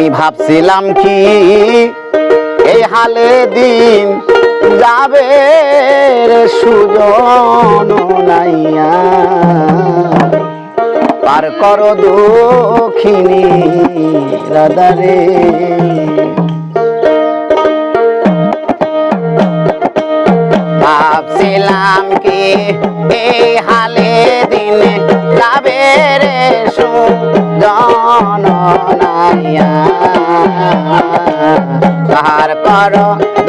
আমি ভাবছিলাম কি এই হালে দিন যাবে রে সুজন নাইয়া। পার কর দক্ষিণী রাধারে। ভাবছিলাম কি এই হালে দিনে যাবে রে সুজন নাইয়া পার কর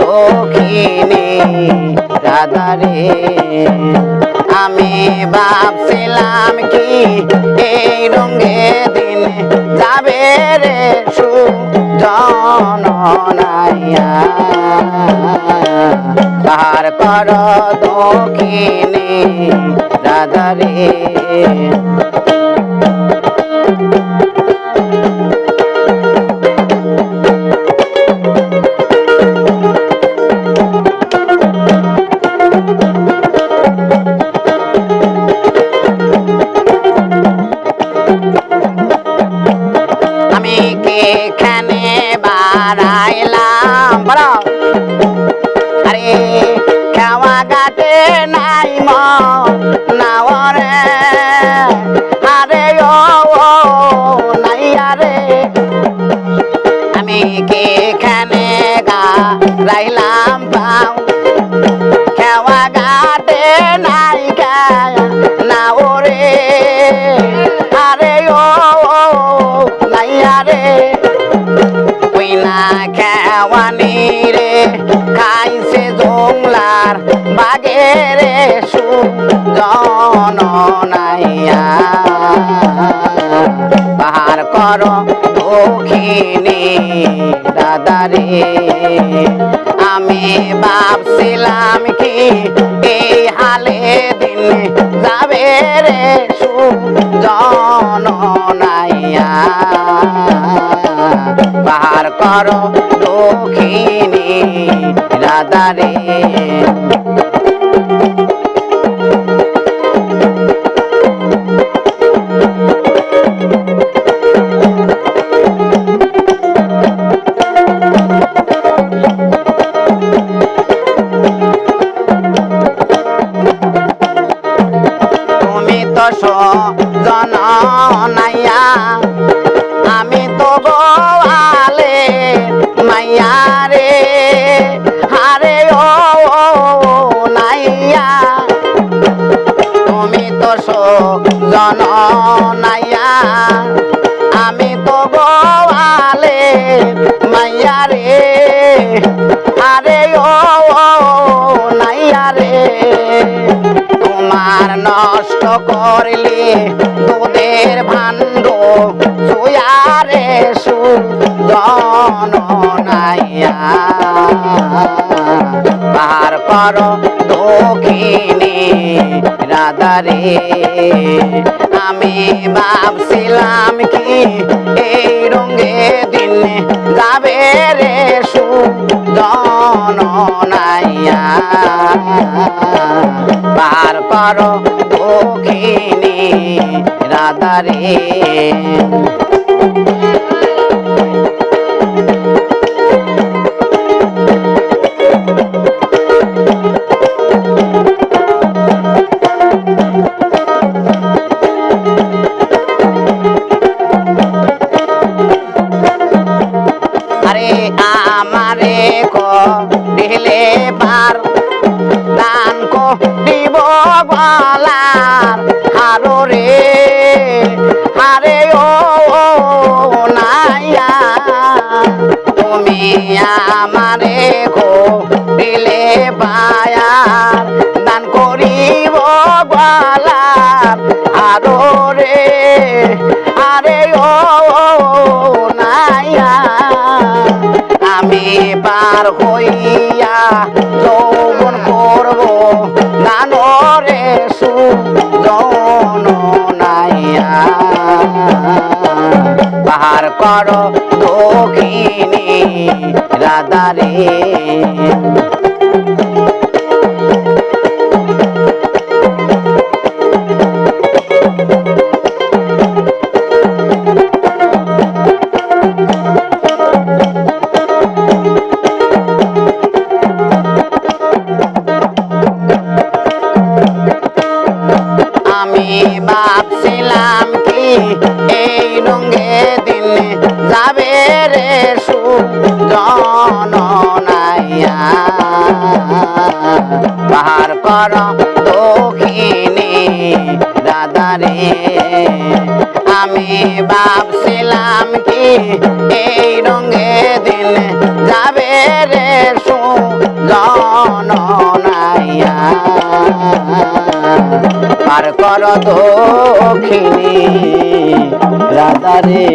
দক্ষিণী, রাধারে। আমি ভাবছিলাম কি এই রঙে দিনে যাবে রে সুজন নাইয়া পার কর দক্ষিণী, রাধারে। আরে খাওয়া গাতে নাই ম আমি কে এখানে গা? রাইলাম পাও খাওয়া গাতে নাই গায়া না ওরে আরে ও ও, নাই আরে। ওই না খেওয়ানি রে। খাইছে জংলার বাগে রে সুজন নাইয়া পাহাড় কর দক্ষিণী দাদারে আমি ভাবছিলাম কি এই হালে দিন যাবে রে সুজন নাইয়া। পাহাড় কর দক্ষিণী রাধারে তুমি তো জন করলে দুধের ভাণ্ড সুয়ারে সুজন নাইয়া। পার কর দক্ষিণী রাধারে, আমি ভাবছিলাম কি এই রঙে দিন যাবে রে সুজন নাইয়া। পার কর দক্ষিণী রাধারে। গলার হারো রে হারে ও নাইয়া তুমি আমারে কো দিলে পায়ার দান করিব গলার হারো আরে ও, নাইয়া আমি পার হইয়া সুজন নাইয়া। পাহাড় কর দক্ষিণী রাধারে। এই রঙে দিন যাবে রে সুজনাইয়া পাহাড় কর দক্ষিণী দাদারে আমি ভাবছিলাম কি এই রঙে দিন যাবে রে সুজনাইয়া পার কর দক্ষিণী রাধারে